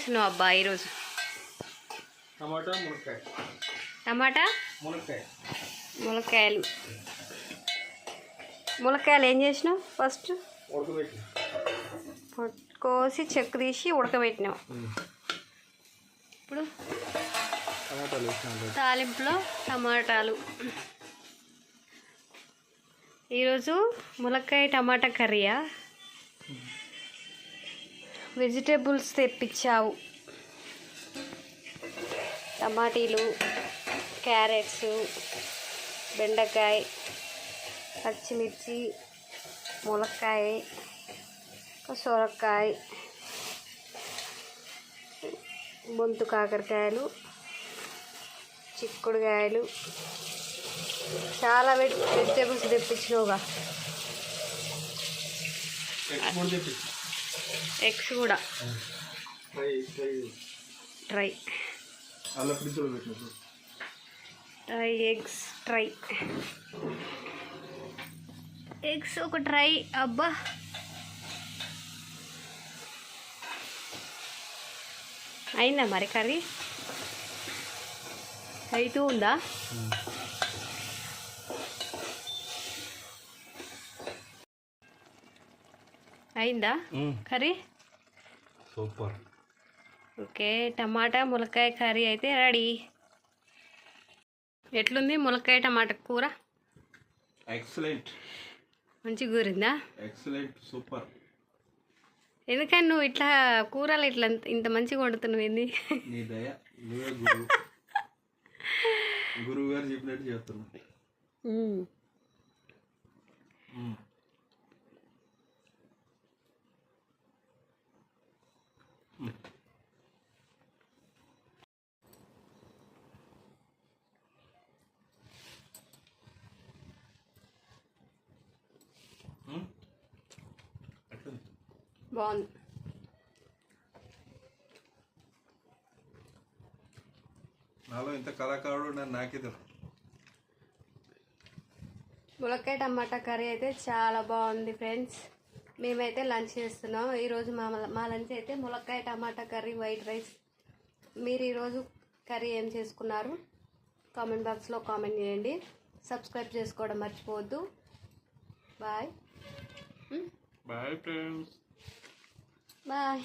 చేస్తున్నావు అబ్బా ఈరోజు? టమాటా మునక్కాయ. టమాటా? మునక్కాయ. ములక్కాయలు ములక్కాయలు ఏం చేసినావు ఫస్ట్? కోసి చెక్కు తీసి ఉడకబెట్టినావు. ఇప్పుడు తాలింపులో టమాటాలు. ఈరోజు ములక్కాయ టమాటా కర్రీయా? వెజిటేబుల్స్ తెప్పించావు. టమాటీలు క్యారెట్స్ బెండకాయ పచ్చిమిర్చి ములక్కాయ సొరకాయ బొంతు కాకరకాయలు చిక్కుడుకాయలు. చాలా వెజ్ వెజిటేబుల్స్ తెప్పించినవుగా. ఎగ్స్ కూడా. Try try eggs try eggs ఒక ట్రై అబ్బా. అయిందా మరి కర్రీ? అయితూ ఉందా? అయిందా? కర్రీ? సూపర్. ఓకే టమాటా ములక్కాయ కర్రీ అయితే రెడీ. ఎట్లుంది ములక్కాయ టమాటా కూర? ఎక్సలెంట్. మంచి కూరిందా ఎక్సలెంట్ సూపర్. ఎందుకని నువ్వు ఇట్లా కూరలు ఇట్లా ఇంత- మంచిగా వండుతున్నావు ఏంది? గురువు. గారు చెప్పినట్టు చేస్తున్నా బాగుంది. నాలో ఇంత కళాకారుడు నన్ను నాకే తెలుసు ములక్కాయ టమాటా కర్రీ అయితే చాలా బాగుంది ఫ్రెండ్స్. మేమైతే లంచ్ చేస్తున్నాం. ఈరోజు మా మా లంచ్ అయితే ములక్కాయ టమాటా కర్రీ వైట్ రైస్. మీరు ఈరోజు కర్రీ ఏం చేసుకున్నారు? కామెంట్ బాక్స్లో కామెంట్ చేయండి. సబ్స్క్రైబ్ చేసుకోవడం మర్చిపోవద్దు. బాయ్. Bye friends. బాయ్